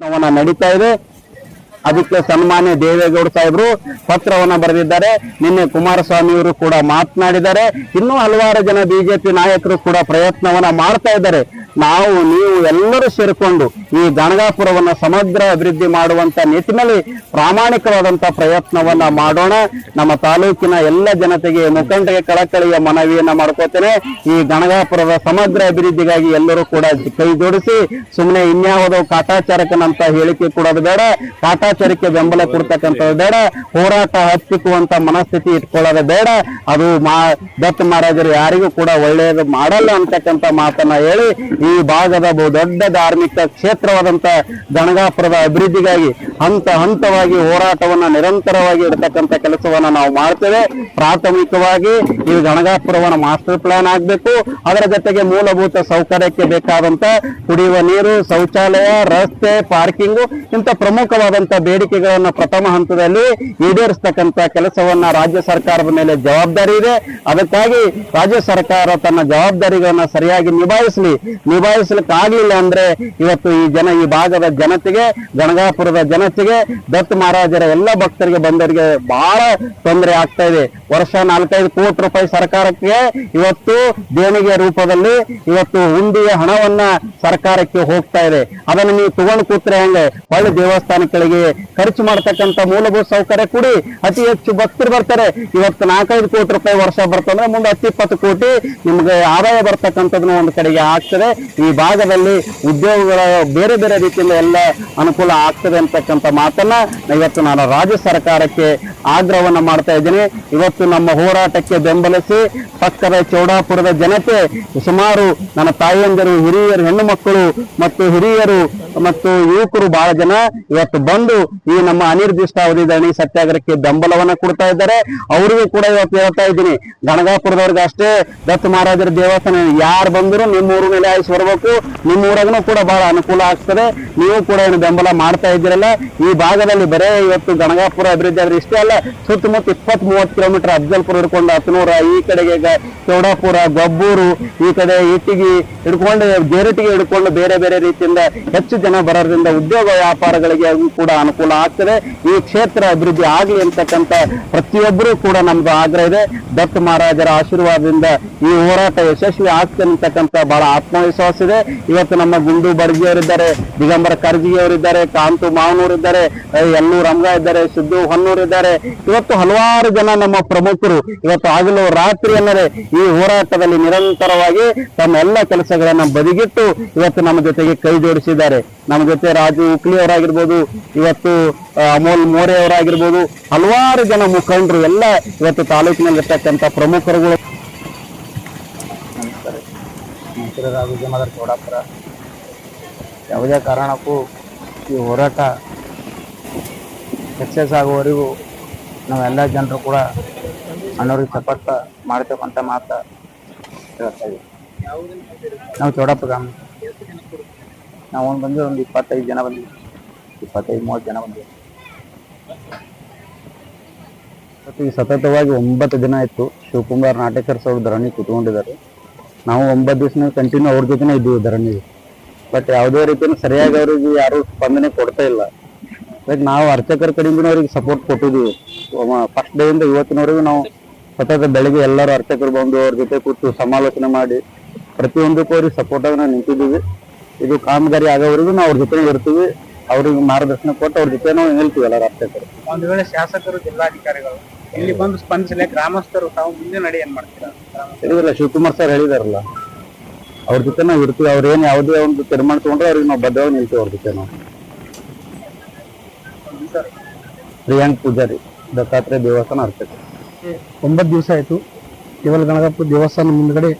ಪ್ರಯತ್ನವನ್ನ ನಡೀತಾ ಇದೆ. ಅದಕ್ಕೆ ಸನ್ಮಾನ್ಯ ದೇವೇಗೌಡ ಸಾಹೇಬರು ಪತ್ರವನ್ನ ಬರೆದಿದ್ದಾರೆ. ನಿನ್ನೆ ಕುಮಾರಸ್ವಾಮಿ ಅವರು ಕೂಡ ಮಾತನಾಡಿದ್ದಾರೆ. ಇನ್ನೂ ಹಲವಾರು ಜನ ಬಿಜೆಪಿ ನಾಯಕರು ಕೂಡ ಪ್ರಯತ್ನವನ್ನ ಮಾಡ್ತಾ ಇದ್ದಾರೆ. ನಾವು ನೀವು ಎಲ್ಲರೂ ಸೇರಿಕೊಂಡು ಈ ಗಣಗಾಪುರವನ್ನು ಸಮಗ್ರ ಅಭಿವೃದ್ಧಿ ಮಾಡುವಂತ ನಿಟ್ಟಿನಲ್ಲಿ ಪ್ರಾಮಾಣಿಕವಾದಂತ ಪ್ರಯತ್ನವನ್ನ ಮಾಡೋಣ. ನಮ್ಮ ತಾಲೂಕಿನ ಎಲ್ಲ ಜನತೆಗೆ ಮುಖಂಡರಿಗೆ ಕಳಕಳಿಯ ಮನವಿಯನ್ನ ಮಾಡ್ಕೋತೇನೆ. ಈ ಗಣಗಾಪುರದ ಸಮಗ್ರ ಅಭಿವೃದ್ಧಿಗಾಗಿ ಎಲ್ಲರೂ ಕೂಡ ಕೈ ಜೋಡಿಸಿ ಸುಮ್ಮನೆ ಇನ್ಯಾವುದೋ ಕಾಟಾಚಾರಕನಂತ ಹೇಳಿಕೆ ಕೊಡೋದು ಬೇಡ, ಕಾಟಾಚಾರಕ್ಕೆ ಬೆಂಬಲ ಕೊಡ್ತಕ್ಕಂಥದ್ದು ಬೇಡ, ಹೋರಾಟ ಹತ್ತಿಕ್ಕುವಂತ ಮನಸ್ಥಿತಿ ಇಟ್ಕೊಳ್ಳೋದು ಬೇಡ. ಅದು ಮಾ ದತ್ತ ಮಹಾರಾಜರು ಯಾರಿಗೂ ಕೂಡ ಒಳ್ಳೆಯದು ಮಾಡಲ್ಲ ಅಂತಕ್ಕಂಥ ಮಾತನ್ನ ಹೇಳಿ ಈ ಭಾಗದ ಬಹುದೊಡ್ಡ ಧಾರ್ಮಿಕ ಕ್ಷೇತ್ರವಾದಂತ ಗಣಗಾಪುರದ ಅಭಿವೃದ್ಧಿಗಾಗಿ ಹಂತ ಹಂತವಾಗಿ ಹೋರಾಟವನ್ನ ನಿರಂತರವಾಗಿ ಇಡತಕ್ಕಂಥ ಕೆಲಸವನ್ನ ನಾವು ಮಾಡ್ತೇವೆ. ಪ್ರಾಥಮಿಕವಾಗಿ ಈ ಗಣಗಾಪುರವನ್ನ ಮಾಸ್ಟರ್ ಪ್ಲಾನ್ ಆಗ್ಬೇಕು. ಅದರ ಜೊತೆಗೆ ಮೂಲಭೂತ ಸೌಕರ್ಯಕ್ಕೆ ಬೇಕಾದಂತ ಕುಡಿಯುವ ನೀರು, ಶೌಚಾಲಯ, ರಸ್ತೆ, ಪಾರ್ಕಿಂಗು, ಇಂಥ ಪ್ರಮುಖವಾದಂತ ಬೇಡಿಕೆಗಳನ್ನ ಪ್ರಥಮ ಹಂತದಲ್ಲಿ ಈಡೇರಿಸ್ತಕ್ಕಂಥ ಕೆಲಸವನ್ನ ರಾಜ್ಯ ಸರ್ಕಾರದ ಮೇಲೆ ಜವಾಬ್ದಾರಿ ಇದೆ. ಅದಕ್ಕಾಗಿ ರಾಜ್ಯ ಸರ್ಕಾರ ತನ್ನ ಜವಾಬ್ದಾರಿಗಳನ್ನ ಸರಿಯಾಗಿ ನಿಭಾಯಿಸಲಿ. ನಿಭಾಯಿಸಲಿಕ್ಕಾಗಲಿಲ್ಲ ಅಂದ್ರೆ ಇವತ್ತು ಈ ಜನ, ಈ ಭಾಗದ ಜನತೆಗೆ ಗಣಗಾಪುರದ ಜನತೆಗೆ ದತ್ತ ಮಹಾರಾಜರ ಎಲ್ಲ ಭಕ್ತರಿಗೆ, ಬಂದವರಿಗೆ ಬಹಳ ತೊಂದರೆ ಆಗ್ತಾ ಇದೆ. ವರ್ಷ ನಾಲ್ಕೈದು ಕೋಟಿ ರೂಪಾಯಿ ಸರ್ಕಾರಕ್ಕೆ ಇವತ್ತು ದೇಣಿಗೆ ರೂಪದಲ್ಲಿ ಇವತ್ತು ಹುಂಡಿಯ ಹಣವನ್ನ ಸರ್ಕಾರಕ್ಕೆ ಹೋಗ್ತಾ ಇದೆ. ಅದನ್ನು ನೀವು ತಗೊಂಡು ಕೂತ್ರೆ ಹೆಂಗೆ? ಒಳ್ಳೆ ದೇವಸ್ಥಾನಗಳಿಗೆ ಖರ್ಚು ಮಾಡ್ತಕ್ಕಂಥ ಮೂಲಭೂತ ಸೌಕರ್ಯ ಕೊಡಿ. ಅತಿ ಹೆಚ್ಚು ಭಕ್ತರು ಬರ್ತಾರೆ. ಇವತ್ತು ನಾಲ್ಕೈದು ಕೋಟಿ ರೂಪಾಯಿ ವರ್ಷ ಬರ್ತಂದ್ರೆ ಮುಂದೆ ಹತ್ತು ಇಪ್ಪತ್ತು ಕೋಟಿ ನಿಮ್ಗೆ ಆದಾಯ ಬರ್ತಕ್ಕಂಥದ್ದು ಒಂದು ಕಡೆಗೆ ಆಗ್ತದೆ. ಈ ಭಾಗದಲ್ಲಿ ಉದ್ಯೋಗಗಳ ಬೇರೆ ಬೇರೆ ರೀತಿಯಿಂದ ಎಲ್ಲ ಅನುಕೂಲ ಆಗ್ತದೆ ಅಂತಕ್ಕಂಥ ಮಾತನ್ನ ಇವತ್ತು ನಾನು ರಾಜ್ಯ ಸರ್ಕಾರಕ್ಕೆ ಆಗ್ರಹವನ್ನ ಮಾಡ್ತಾ ಇದ್ದೀನಿ. ಇವತ್ತು ನಮ್ಮ ಹೋರಾಟಕ್ಕೆ ಬೆಂಬಲಿಸಿ ಪಕ್ಕದ ಚೌಡಾಪುರದ ಜನತೆ, ಸುಮಾರು ನನ್ನ ತಾಯಿಯಂದಿರು, ಹಿರಿಯರು, ಹೆಣ್ಣು ಮಕ್ಕಳು ಮತ್ತು ಹಿರಿಯರು ಮತ್ತು ಯುವಕರು ಬಹಳ ಜನ ಇವತ್ತು ಬಂದು ಈ ನಮ್ಮ ಅನಿರ್ದಿಷ್ಟಾವಧಿ ದಣಿ ಸತ್ಯಾಗ್ರಹಕ್ಕೆ ಬೆಂಬಲವನ್ನ ಕೊಡ್ತಾ ಇದ್ದಾರೆ. ಅವರಿಗೂ ಕೂಡ ಇವತ್ತು ಹೇಳ್ತಾ ಇದ್ದೀನಿ. ಗಣಗಾಪುರದವ್ರಿಗೆ ಅಷ್ಟೇ, ದತ್ತ ಮಹಾರಾಜರ ದೇವಸ್ಥಾನ ಯಾರು ಬಂದರೂ ನಿಮ್ಮ ಊರು ಮೇಲೆ ಆಯ್ಸಿ ಬರ್ಬೇಕು. ನಿಮ್ಮ ಊರಾಗೂ ಕೂಡ ಬಹಳ ಅನುಕೂಲ ಆಗ್ತದೆ. ನೀವು ಕೂಡ ಏನು ಬೆಂಬಲ ಮಾಡ್ತಾ ಇದ್ದೀರಲ್ಲ ಈ ಭಾಗದಲ್ಲಿ ಬರೇ ಇವತ್ತು ಗಣಗಾಪುರ ಅಭಿವೃದ್ಧಿ ಆದ್ರೆ ಇಷ್ಟೇ ಅಲ್ಲ, ಸುತ್ತಮುತ್ತ ಇಪ್ಪತ್ತ್ ಮೂವತ್ತು ಕಿಲೋಮೀಟರ್ ಅಫ್ಜಲ್ಪುರ ಹಿಡ್ಕೊಂಡು ಹತ್ತನೂರ, ಈ ಕಡೆಗೆ ಚೌಡಾಪುರ, ಗಬ್ಬೂರು, ಈ ಕಡೆ ಇಟ್ಟಿಗೆ ಹಿಡ್ಕೊಂಡು ಜೇರಟಿಗೆ ಹಿಡ್ಕೊಂಡು ಬೇರೆ ಬೇರೆ ರೀತಿಯಿಂದ ಹೆಚ್ಚು ಜನ ಬರೋದ್ರಿಂದ ಉದ್ಯೋಗ ವ್ಯಾಪಾರಗಳಿಗೆ ಕೂಡ ಅನುಕೂಲ ಆಗ್ತದೆ. ಈ ಕ್ಷೇತ್ರ ಅಭಿವೃದ್ಧಿ ಆಗಲಿ ಅಂತಕ್ಕಂಥ ಪ್ರತಿಯೊಬ್ಬರೂ ಕೂಡ ನಮ್ದು ಆಗ್ರಹ ಇದೆ. ದತ್ತ ಮಹಾರಾಜರ ಆಶೀರ್ವಾದದಿಂದ ಈ ಹೋರಾಟ ಯಶಸ್ವಿ ಆಗ್ತದೆ ಅಂತಕ್ಕಂಥ ಬಹಳ ಆತ್ಮವಿಶ್ವಾಸ ಇದೆ. ಇವತ್ತು ನಮ್ಮ ಗುಂಡು ಬರ್ಗಿಯವರಿದ್ದಾರೆ ದಿಗಂಬರ ಕರ್ಜಿಗೆ ಕಾಂತು ಕಾಂತು ಮಾವನೂರಿದ್ದಾರೆ ಎಲ್ಲೂ ರಂಗ ಇದ್ದಾರೆ, ಸಿದ್ದು ಹೊನ್ನೂರ್ ಇದ್ದಾರೆ. ಇವತ್ತು ಹಲವಾರು ಜನ ನಮ್ಮ ಪ್ರಮುಖರು ಇವತ್ತು ಆಗಲು ರಾತ್ರಿ ಅನ್ನರೆ ಈ ಹೋರಾಟದಲ್ಲಿ ನಿರಂತರವಾಗಿ ತಮ್ಮ ಎಲ್ಲ ಕೆಲಸಗಳನ್ನ ಬದಿಗಿಟ್ಟು ಇವತ್ತು ನಮ್ಮ ಜೊತೆಗೆ ಕೈ ಜೋಡಿಸಿದ್ದಾರೆ. ನಮ್ಮ ಜೊತೆ ರಾಜು ಉಕ್ಲಿ ಅವರಾಗಿರ್ಬೋದು, ಇವತ್ತು ಅಮೋಲ್ ಮೋರೆ ಅವರಾಗಿರ್ಬೋದು, ಹಲವಾರು ಜನ ಮುಖಂಡರು ಎಲ್ಲ ಇವತ್ತು ಪ್ರಮುಖರುಗಳು. ಹೆಸರು ರಾಘು ಚೌಡಾಪುರ ಯಾವುದೇ ಕಾರಣಕ್ಕೂ ಈ ಹೋರಾಟ ಸಕ್ಸಸ್ ಆಗುವವರೆಗೂ ನಾವೆಲ್ಲ ಜನರು ಕೂಡ ಅಣ್ಣವ್ರಿಗೆ ಸಪೋರ್ಟ್ ಮಾಡ್ತೇವಂತ ಮಾತ ಹೇಳ್ತಾ ಇದ್ದೀವಿ. ನಾವು ಚೌಡಪ್ಪ ಗ್ರಾಮ. ನಾವು ಒಂದು ಬಂದು ಒಂದು ಇಪ್ಪತ್ತೈದು ಜನ ಬಂದ್ವಿ. ಇಪ್ಪತ್ತೈದು, ಮೂವತ್ತು ಜನ ಬಂದ್ವಿ. ಈ ಸತತವಾಗಿ ಒಂಬತ್ತು ದಿನ ಇತ್ತು ಶಿವಕುಮಾರ್ ನಾಟಕರ್ಸ್ ಸರ್ ಧರಣಿ ಕೂತ್ಕೊಂಡಿದ್ದಾರೆ. ನಾವು ಒಂಬತ್ತು ದಿವಸ ಕಂಟಿನ್ಯೂ ಅವ್ರ ಜೊತೆನೇ ಇದ್ದೀವಿ ಧರಣಿಗೆ. ಬಟ್ ಯಾವುದೇ ರೀತಿಯೂ ಸರಿಯಾಗಿ ಅವರಿಗೆ ಯಾರು ಸ್ಪಂದನೆ ಕೊಡ್ತಾ ಇಲ್ಲ. ಬಟ್ ನಾವು ಅರ್ಚಕರ ಕಡೆಯಿಂದ ಅವ್ರಿಗೆ ಸಪೋರ್ಟ್ ಕೊಟ್ಟಿದ್ದೀವಿ ಫಸ್ಟ್ ಡೇ ಇಂದ ಇವತ್ತಿನವರೆಗೂ ನಾವು ಸತತ ಬೆಳಗ್ಗೆ ಎಲ್ಲರೂ ಅರ್ಚಕರು ಬಂದು ಅವ್ರ ಜೊತೆ ಕೂತು ಸಮಾಲೋಚನೆ ಮಾಡಿ ಪ್ರತಿಯೊಂದಕ್ಕೂ ಅವ್ರಿಗೆ ಸಪೋರ್ಟ್ ಆಗಿ ನಾವು ನಿಂತಿದ್ದೀವಿ. ಇದು ಕಾಮಗಾರಿ ಆಗೋವರೆಗೂ ನಾವು ಅವ್ರ ಜೊತೆ ಇರ್ತೀವಿ. ಅವ್ರಿಗೆ ಮಾರ್ಗದರ್ಶನ ಕೊಟ್ಟು ಅವ್ರ ಜೊತೆ ನಾವು ನಿಲ್ತೀವಿ ಎಲ್ಲರೂ ಅರ್ಚಕರು. ಒಂದು ವೇಳೆ ಶಾಸಕರು ಜಿಲ್ಲಾಧಿಕಾರಿಗಳು ಇಲ್ಲಿ ಬಂದು ಸ್ಪಂದಿಸಲೆ ಗ್ರಾಮಸ್ಥರು ತಾವು ಮುಂದೆ ನಡೆ ಏನ್ ಮಾಡ್ತೀರಾ? ಹೇಳಿದ್ರಲ್ಲ ಶಿವಕುಮಾರ್ ಸರ್ ಹೇಳಿದಾರಲ್ಲ ಅವ್ರ ಜೊತೆ ನಾವು ಇರ್ತೀವಿ. ಅವ್ರೇನು ಏನ್ ಯಾವುದೇ ಒಂದು ತೀರ್ಮಾನ ತಗೊಂಡ್ರೆ ಅವ್ರಿಗೆ ನಾವು ಬದ್ಧವಾಗಿ ನಿಲ್ತೀವಿ ಅವ್ರ ಜೊತೆ ನಾವು. ಪ್ರಿಯಾಂಕ್ ಪೂಜಾರಿ, ದತ್ತಾತ್ರೇಯ ದೇವಸ್ಥಾನ ಅರ್ಚಕ ಒಂಬತ್ತು ದಿವಸ ಆಯಿತು. ದೇವಲ ಗಣಗಪ್ಪ ದೇವಸ್ಥಾನ ಮುಂದ್ಗಡೆ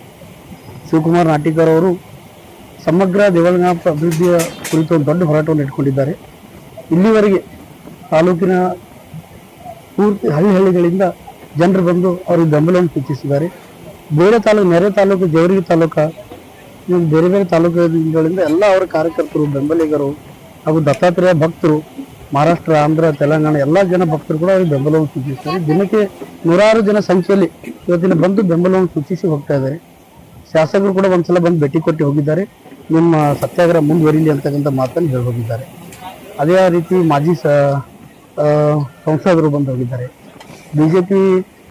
ಶಿವಕುಮಾರ್ ನಾಟಿಕರ್ ಅವರು ಸಮಗ್ರ ದೇವಲ ಗಣಪ ಅಭಿವೃದ್ಧಿಯ ಕುರಿತು ಒಂದು ದೊಡ್ಡ ಹೋರಾಟವನ್ನು ಇಟ್ಕೊಂಡಿದ್ದಾರೆ. ಇಲ್ಲಿವರೆಗೆ ತಾಲೂಕಿನ ಪೂರ್ತಿ ಹಳ್ಳಿ ಹಳ್ಳಿಗಳಿಂದ ಜನರು ಬಂದು ಅವರಿಗೆ ಬೆಂಬಲವನ್ನು ಸೂಚಿಸಿದ್ದಾರೆ. ಬೇರೆ ತಾಲೂಕು, ನೆರೆ ತಾಲೂಕು ಜವರಿಗೆ ತಾಲೂಕು ಬೇರೆ ಬೇರೆ ತಾಲೂಕುಗಳಿಂದ ಎಲ್ಲ ಅವರ ಕಾರ್ಯಕರ್ತರು, ಬೆಂಬಲಿಗರು ಹಾಗೂ ದತ್ತಾತ್ರೇಯ ಭಕ್ತರು ಮಹಾರಾಷ್ಟ್ರ, ಆಂಧ್ರ, ತೆಲಂಗಾಣ ಎಲ್ಲ ಜನ ಭಕ್ತರು ಕೂಡ ಅವ್ರಿಗೆ ಬೆಂಬಲವನ್ನು ಸೂಚಿಸ್ತಾರೆ. ದಿನಕ್ಕೆ ನೂರಾರು ಜನ ಸಂಖ್ಯೆಯಲ್ಲಿ ಇವತ್ತಿನ ಬಂದು ಬೆಂಬಲವನ್ನು ಸೂಚಿಸಿ ಹೋಗ್ತಾ ಇದ್ದಾರೆ. ಶಾಸಕರು ಕೂಡ ಒಂದ್ಸಲ ಬಂದು ಭೇಟಿ ಕೊಟ್ಟು ಹೋಗಿದ್ದಾರೆ. ನಿಮ್ಮ ಸತ್ಯಾಗ್ರಹ ಮುಂದುವರಿಲಿ ಅಂತಕ್ಕಂಥ ಮಾತನ್ನು ಹೇಳಿ ಹೋಗಿದ್ದಾರೆ. ಅದೇ ರೀತಿ ಮಾಜಿ ಸಂಸದರು ಬಂದು ಹೋಗಿದ್ದಾರೆ. ಬಿ ಜೆ ಪಿ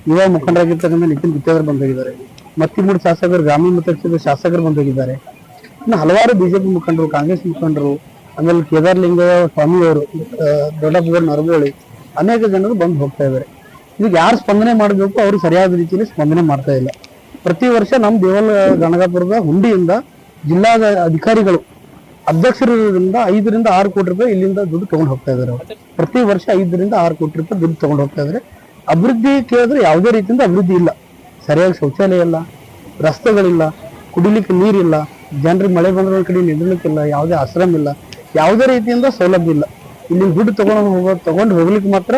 ಯುವ ಮುಖಂಡರಾಗಿರ್ತಕ್ಕಂಥ ನಿತಿನ್ ಗುತ್ತೇದಾರ್ ಬಂದು ಹೋಗಿದ್ದಾರೆ. ಮತ್ತಿಮೂರು ಶಾಸಕರು, ಗ್ರಾಮೀಣ ಮತಕ್ಷೇತ್ರದ ಶಾಸಕರು ಬಂದು ಹೋಗಿದ್ದಾರೆ. ಇನ್ನು ಹಲವಾರು ಬಿಜೆಪಿ ಮುಖಂಡರು, ಕಾಂಗ್ರೆಸ್ ಮುಖಂಡರು ಆಮೇಲೆ ಕೇದಾರಲಿಂಗ ಸ್ವಾಮಿ ಅವರು ದೊಡ್ಡಪ್ಪಗೌಡ ನರಗೋಳಿ, ಅನೇಕ ಜನರು ಬಂದು ಹೋಗ್ತಾ ಇದ್ದಾರೆ ಇದಕ್ಕೆ ಯಾರು ಸ್ಪಂದನೆ ಮಾಡಬೇಕು, ಅವರು ಸರಿಯಾದ ರೀತಿಯಲ್ಲಿ ಸ್ಪಂದನೆ ಮಾಡ್ತಾ ಇಲ್ಲ. ಪ್ರತಿ ವರ್ಷ ನಮ್ಮ ದೇವಲ, ಗಣಗಾಪುರದ ಹುಂಡಿಯಿಂದ ಜಿಲ್ಲಾ ಅಧಿಕಾರಿಗಳು ಅಧ್ಯಕ್ಷರಿಂದ ಐದರಿಂದ ಆರು ಕೋಟಿ ರೂಪಾಯಿ ಇಲ್ಲಿಂದ ದುಡ್ಡು ತಗೊಂಡು ಹೋಗ್ತಾ ಇದ್ದಾರೆ. ಪ್ರತಿ ವರ್ಷ ಐದರಿಂದ ಆರು ಕೋಟಿ ರೂಪಾಯಿ ದುಡ್ಡು ತಗೊಂಡು ಹೋಗ್ತಾ ಇದ್ದಾರೆ ಅಭಿವೃದ್ಧಿ ಕೇಳಿದ್ರೆ ಯಾವುದೇ ರೀತಿಯಿಂದ ಅಭಿವೃದ್ಧಿ ಇಲ್ಲ. ಸರಿಯಾಗಿ ಶೌಚಾಲಯ ಇಲ್ಲ, ರಸ್ತೆಗಳಿಲ್ಲ, ಕುಡಿಲಿಕ್ಕೆ ನೀರಿಲ್ಲ, ಜನರಿಗೆ ಮಳೆ ಬಂದ್ರೆ ಕಡೆ ನಿಲ್ಲಲಿಕ್ಕಿಲ್ಲ ಯಾವುದೇ ಆಶ್ರಮ ಇಲ್ಲ. ಯಾವುದೇ ರೀತಿಯಿಂದ ಸೌಲಭ್ಯ ಇಲ್ಲ. ಇಲ್ಲಿ ದುಡ್ಡು ತಗೊಂಡು ಹೋಗೋ, ತಗೊಂಡು ಹೋಗ್ಲಿಕ್ಕೆ ಮಾತ್ರ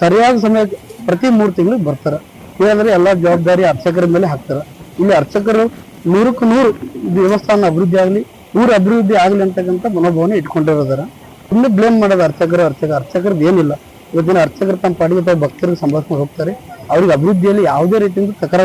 ಸರಿಯಾದ ಸಮಯಕ್ಕೆ ಪ್ರತಿ ಮೂರು ತಿಂಗಳಿಗೆ ಬರ್ತಾರೆ. ಇಲ್ಲಾಂದ್ರೆ ಎಲ್ಲ ಜವಾಬ್ದಾರಿ ಅರ್ಚಕರ ಮೇಲೆ ಹಾಕ್ತಾರೆ. ಇಲ್ಲಿ ಅರ್ಚಕರು ನೂರಕ್ಕೂ ನೂರು ದೇವಸ್ಥಾನ ಅಭಿವೃದ್ಧಿ ಆಗಲಿ, ಊರ ಅಭಿವೃದ್ಧಿ ಆಗಲಿ ಅಂತಕ್ಕಂಥ ಮನೋಭಾವನೆ ಇಟ್ಕೊಂಡಿರೋದಾರ. ಇನ್ನು ಬ್ಲೇಮ್ ಮಾಡೋದು ಅರ್ಚಕರು, ಅರ್ಚಕ, ಅರ್ಚಕರದ್ದು ಏನಿಲ್ಲ. ಇವತ್ತಿನ ಅರ್ಚಕರು ತಮ್ಮ ಪಾಡಿಗೆ ಭಕ್ತರಿಗೆ ಸಂಭಾಷಣೆ ಹೋಗ್ತಾರೆ. ಅವ್ರಿಗೆ ಅಭಿವೃದ್ಧಿಯಲ್ಲಿ ಯಾವುದೇ ರೀತಿಯಿಂದ ತಕರಾರು